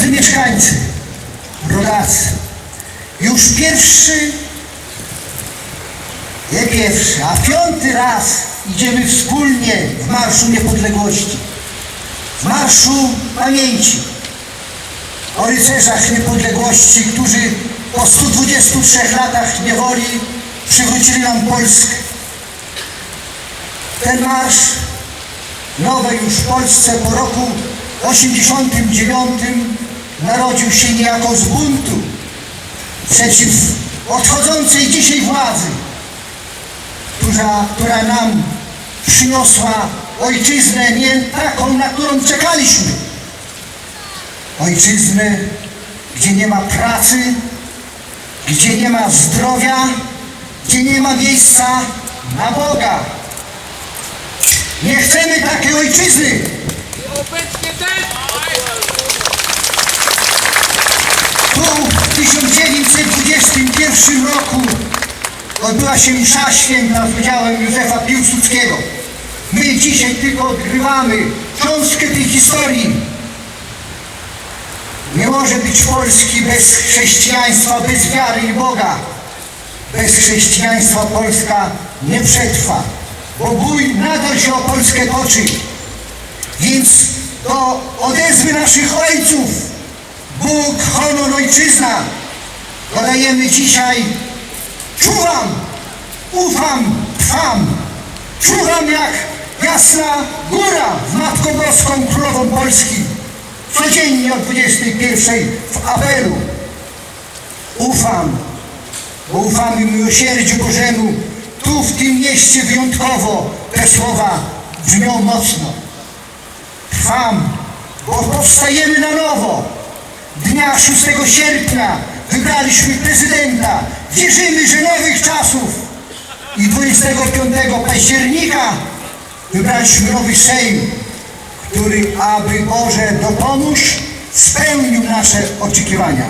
Drodzy mieszkańcy, rodacy, już pierwszy, nie pierwszy, a piąty raz idziemy wspólnie w Marszu Niepodległości, w Marszu Pamięci o rycerzach niepodległości, którzy po 123 latach niewoli przywrócili nam Polskę. Ten marsz nowej już Polsce po roku 89 narodził się niejako z buntu przeciw odchodzącej dzisiaj władzy, która, która nam przyniosła ojczyznę nie taką, na którą czekaliśmy. Ojczyznę, gdzie nie ma pracy, gdzie nie ma zdrowia, gdzie nie ma miejsca na Boga. Nie chcemy takiej ojczyzny. Obecnie też! W 1921 roku odbyła się msza święta z udziałem Józefa Piłsudskiego. My dzisiaj tylko odgrywamy cząstkę tej historii. Nie może być Polski bez chrześcijaństwa, bez wiary i Boga. Bez chrześcijaństwa Polska nie przetrwa, bo bój nadal się o Polskę toczy. Więc do odezwy naszych ojców Bóg, honor, ojczyzna podajemy dzisiaj czuwam, ufam, trwam. Czuwam jak jasna góra w Matką Boską Królową Polski. Codziennie o 21 w apelu. Ufam, bo ufamy miłosierdziu Bożemu. Tu w tym mieście wyjątkowo te słowa brzmią mocno. Trwam, bo powstajemy na nowo. Dnia 6 sierpnia wybraliśmy prezydenta. Wierzymy, że nowych czasów. I 25 października wybraliśmy nowy Sejm, który, aby Boże dopomóż, spełnił nasze oczekiwania.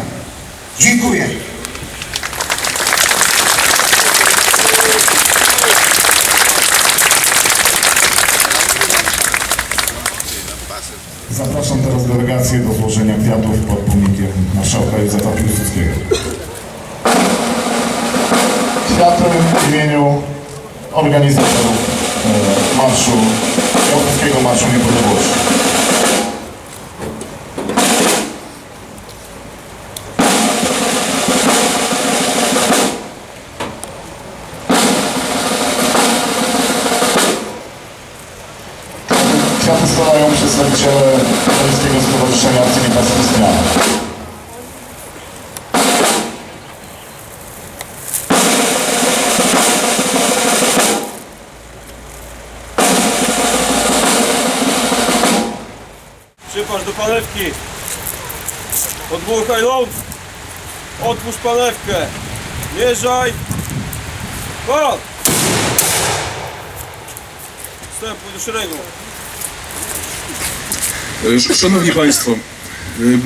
Dziękuję. Zapraszam teraz delegację do złożenia kwiatów pod pomnikiem marszałka Józefa Piłsudskiego. Kwiaty w imieniu organizatorów e, marszu, Europejskiego Marszu Niepodległości. Przypasz do panewki. Odbuchaj ląd. Otwórz panewkę. Mierzaj. Pal. Wstępuj do szeregu. E, Szanowni Państwo, e,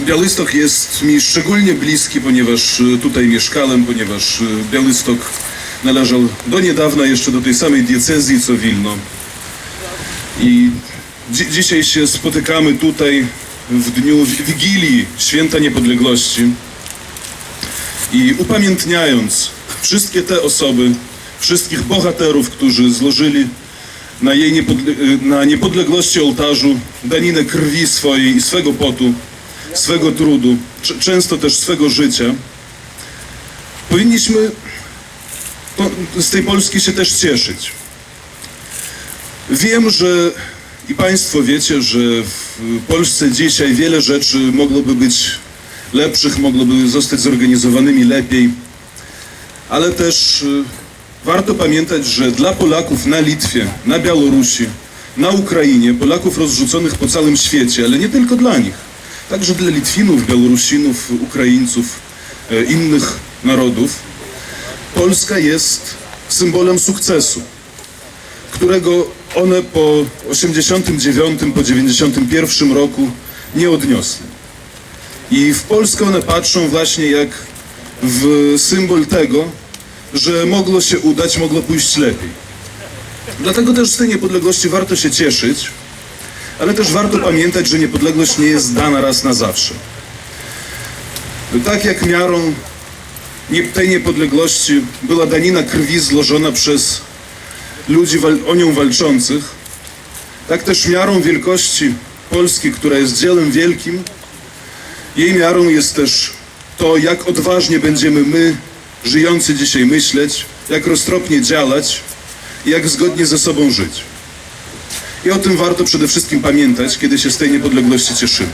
Białystok jest mi szczególnie bliski, ponieważ e, tutaj mieszkałem, ponieważ Białystok należał do niedawna jeszcze do tej samej diecezji co Wilno. I dzi- dzisiaj się spotykamy tutaj w dniu wi- Wigilii Święta Niepodległości i upamiętniając wszystkie te osoby, wszystkich bohaterów, którzy złożyli na jej niepodle- na niepodległości ołtarzu daninę krwi swojej i swego potu, swego trudu, często też swego życia. Powinniśmy z tej Polski się też cieszyć. Wiem, że i Państwo wiecie, że w Polsce dzisiaj wiele rzeczy mogłoby być lepszych, mogłoby zostać zorganizowanymi lepiej, ale też y, warto pamiętać, że dla Polaków na Litwie, na Białorusi, na Ukrainie, Polaków rozrzuconych po całym świecie, ale nie tylko dla nich, także dla Litwinów, Białorusinów, Ukraińców, e, innych narodów, Polska jest symbolem sukcesu, którego one po 89, po 91 roku nie odniosły. I w Polskę one patrzą właśnie jak w symbol tego, że mogło się udać, mogło pójść lepiej. Dlatego też z tej niepodległości warto się cieszyć, ale też warto pamiętać, że niepodległość nie jest dana raz na zawsze. Tak jak miarą tej niepodległości była danina krwi złożona przez ludzi o nią walczących, tak też miarą wielkości Polski, która jest dziełem wielkim, jej miarą jest też to, jak odważnie będziemy my, żyjący dzisiaj, myśleć, jak roztropnie działać i jak zgodnie ze sobą żyć. I o tym warto przede wszystkim pamiętać, kiedy się z tej niepodległości cieszymy.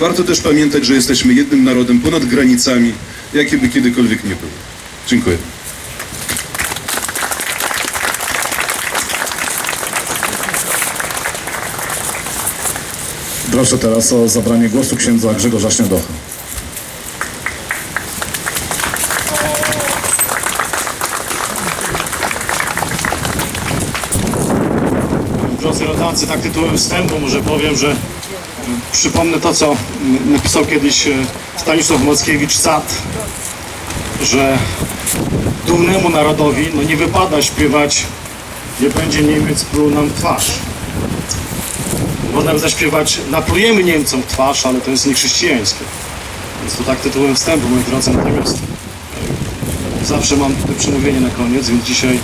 Warto też pamiętać, że jesteśmy jednym narodem ponad granicami, jakie by kiedykolwiek nie były. Dziękuję. Proszę teraz o zabranie głosu księdza Grzegorza Śniadocha. Drodzy rodacy, tak tytułem wstępu może powiem, że y, przypomnę to, co napisał kiedyś y, Stanisław Mackiewicz-Cat, że dumnemu narodowi no nie wypada śpiewać nie będzie Niemiec pluł nam twarz. Można zaśpiewać naplujemy Niemcom twarz, ale to jest niechrześcijańskie. Więc to tak tytułem wstępu, moi drodzy, natomiast y, zawsze mam tutaj przemówienie na koniec, więc dzisiaj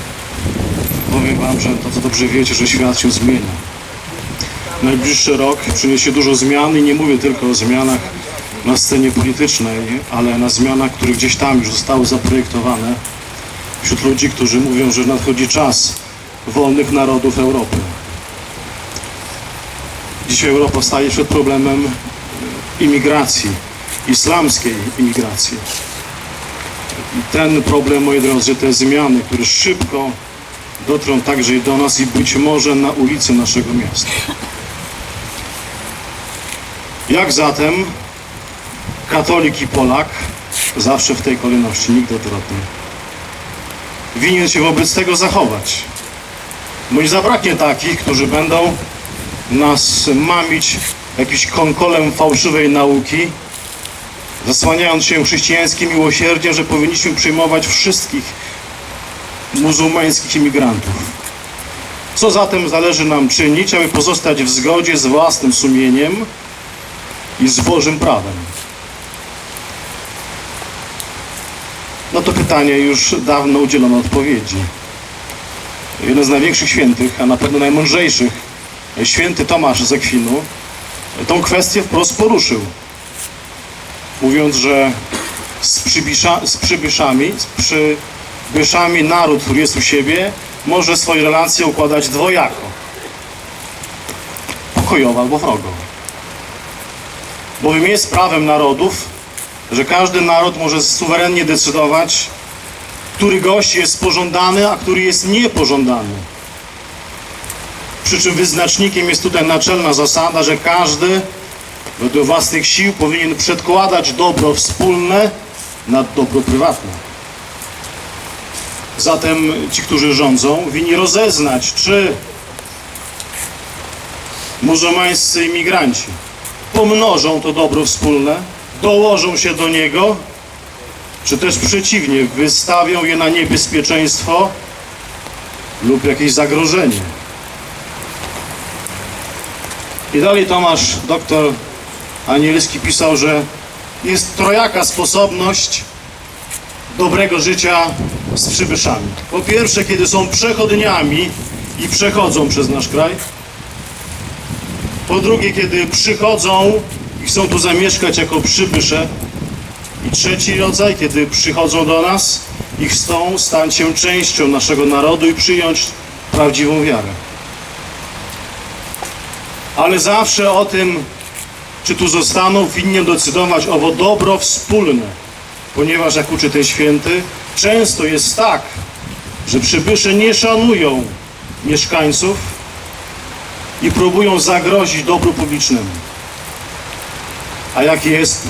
Powiem Wam, że to co dobrze wiecie, że świat się zmienia. Najbliższy rok przyniesie dużo zmian i nie mówię tylko o zmianach na scenie politycznej, ale na zmianach, które gdzieś tam już zostały zaprojektowane wśród ludzi, którzy mówią, że nadchodzi czas wolnych narodów Europy. Dzisiaj Europa staje przed problemem imigracji, islamskiej imigracji. I ten problem, moi drodzy, te zmiany, które szybko dotrą także i do nas i być może na ulicy naszego miasta. Jak zatem katolik i Polak, zawsze w tej kolejności, nigdy odwrotnie, winien się wobec tego zachować. Bo nie zabraknie takich, którzy będą nas mamić jakimś konkolem fałszywej nauki, zasłaniając się chrześcijańskim miłosierdziem, że powinniśmy przyjmować wszystkich muzułmańskich imigrantów. Co zatem zależy nam czynić, aby pozostać w zgodzie z własnym sumieniem i z Bożym prawem? No to pytanie już dawno udzielono odpowiedzi. Jeden z największych świętych, a na pewno najmądrzejszych, święty Tomasz z Akwinu, tą kwestię wprost poruszył, mówiąc, że z, przybisza, z przybyszami, z przybyszami naród, który jest u siebie, może swoje relacje układać dwojako. Pokojowo albo wrogo. Bowiem jest prawem narodów, że każdy naród może suwerennie decydować, który gość jest pożądany, a który jest niepożądany. Przy czym wyznacznikiem jest tutaj naczelna zasada, że każdy według własnych sił powinien przedkładać dobro wspólne nad dobro prywatne. Zatem ci, którzy rządzą, winni rozeznać, czy muzułmańscy imigranci pomnożą to dobro wspólne, dołożą się do niego, czy też przeciwnie, wystawią je na niebezpieczeństwo lub jakieś zagrożenie. I dalej Tomasz, doktor Anielski pisał, że jest trojaka sposobność dobrego życia z przybyszami. Po pierwsze, kiedy są przechodniami i przechodzą przez nasz kraj. Po drugie, kiedy przychodzą i chcą tu zamieszkać jako przybysze. I trzeci rodzaj, kiedy przychodzą do nas i chcą stać się częścią naszego narodu i przyjąć prawdziwą wiarę. Ale zawsze o tym, czy tu zostaną, winien decydować owo dobro wspólne. Ponieważ, jak uczy ten święty, często jest tak, że przybysze nie szanują mieszkańców i próbują zagrozić dobru publicznemu. A jak jest,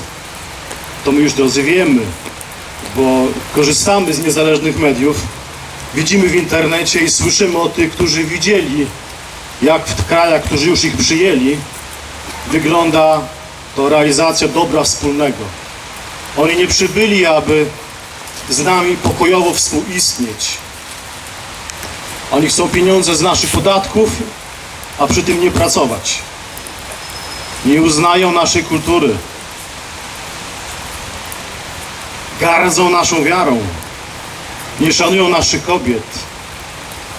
to my już drodzy wiemy, bo korzystamy z niezależnych mediów, widzimy w internecie i słyszymy o tych, którzy widzieli, jak w krajach, którzy już ich przyjęli, wygląda to realizacja dobra wspólnego. Oni nie przybyli, aby z nami pokojowo współistnieć. Oni chcą pieniądze z naszych podatków, a przy tym nie pracować. Nie uznają naszej kultury. gardzą naszą wiarą, nie szanują naszych kobiet,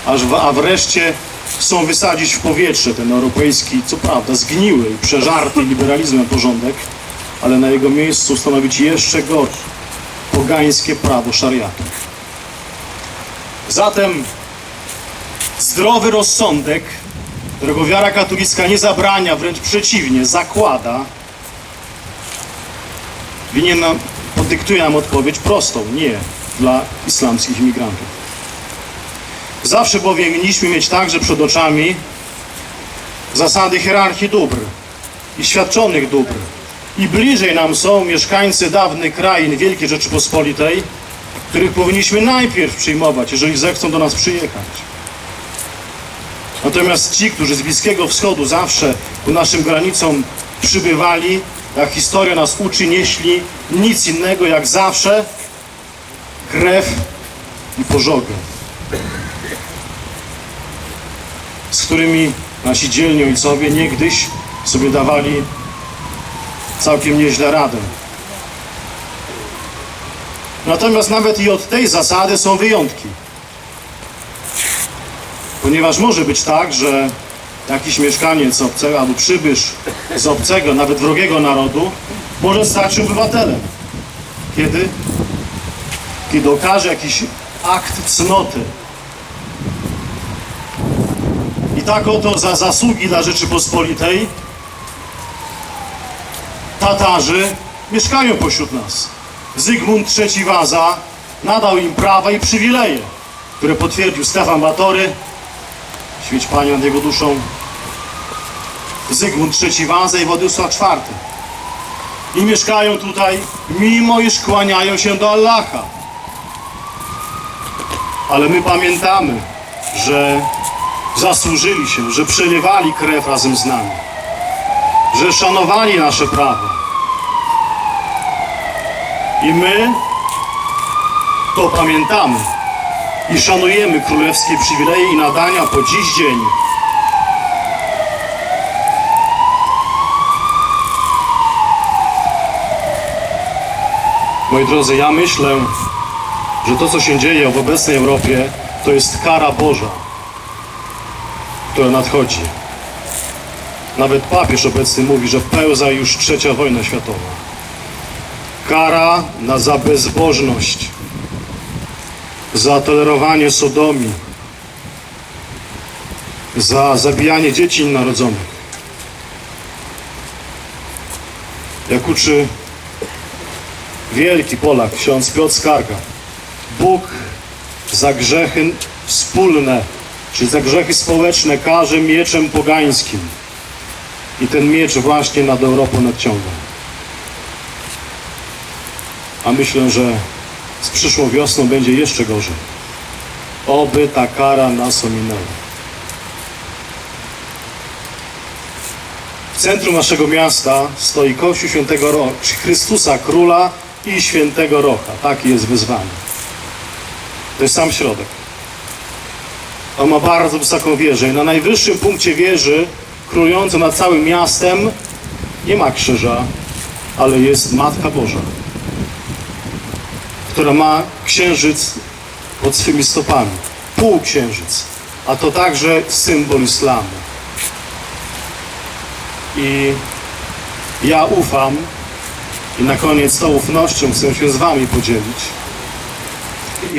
aż w, a wreszcie chcą wysadzić w powietrze ten europejski, co prawda zgniły i przeżarty liberalizmem porządek, ale na jego miejscu ustanowić jeszcze gorsze, pogańskie prawo szariatu. Zatem zdrowy rozsądek, którego wiara katolicka nie zabrania, wręcz przeciwnie, zakłada, winien nam, podyktuje nam odpowiedź prostą, nie dla islamskich imigrantów. Zawsze bowiem winniśmy mieć także przed oczami zasady hierarchii dóbr i świadczonych dóbr. I bliżej nam są mieszkańcy dawnych krain Wielkiej Rzeczypospolitej, których powinniśmy najpierw przyjmować, jeżeli zechcą do nas przyjechać. Natomiast ci, którzy z Bliskiego Wschodu zawsze ku naszym granicom przybywali, jak historia nas uczy, nieśli nic innego jak zawsze krew i pożogę, z którymi nasi dzielni ojcowie niegdyś sobie dawali całkiem nieźle radę. Natomiast nawet i od tej zasady są wyjątki. Ponieważ może być tak, że jakiś mieszkaniec obcego albo przybysz z obcego, nawet wrogiego narodu może stać się obywatelem. Kiedy? Kiedy okaże jakiś akt cnoty. I tak oto za zasługi dla Rzeczypospolitej Tatarzy mieszkają pośród nas. Zygmunt III Waza nadał im prawa i przywileje, które potwierdził Stefan Batory, świeć Panią nad jego duszą, Zygmunt III Waza i Władysław IV. I mieszkają tutaj, mimo iż kłaniają się do Allaha. Ale my pamiętamy, że zasłużyli się, że przelewali krew razem z nami, że szanowali nasze prawa. I my to pamiętamy i szanujemy królewskie przywileje i nadania po dziś dzień. Moi drodzy, ja myślę, że to, co się dzieje w obecnej Europie, to jest kara Boża, która nadchodzi. Nawet papież obecny mówi, że pełza już trzecia wojna światowa. Kara na za bezbożność, za tolerowanie sodomii, za zabijanie dzieci narodzonych. Jak uczy wielki Polak, ksiądz Piotr Skarga, Bóg za grzechy wspólne, czyli za grzechy społeczne karze mieczem pogańskim. I ten miecz właśnie nad Europą nadciąga. A myślę, że z przyszłą wiosną będzie jeszcze gorzej. Oby ta kara nas ominęła. W centrum naszego miasta stoi Kościół Świętego Rocha, Chrystusa Króla i Świętego Rocha. Takie jest wyzwanie. To jest sam środek. On ma bardzo wysoką wieżę i na najwyższym punkcie wieży, królującą nad całym miastem, nie ma krzyża, ale jest Matka Boża, która ma księżyc pod swymi stopami. Półksiężyc, a to także symbol islamu. I ja ufam i na koniec tą ufnością chcę się z Wami podzielić,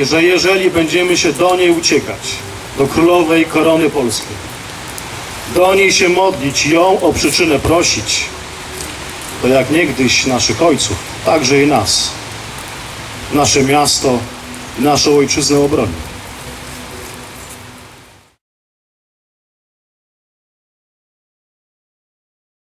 że jeżeli będziemy się do niej uciekać, do Królowej Korony Polskiej, do niej się modlić, ją o przyczynę prosić, to jak niegdyś naszych ojców, także i nas, nasze miasto naszą ojczyznę obroni.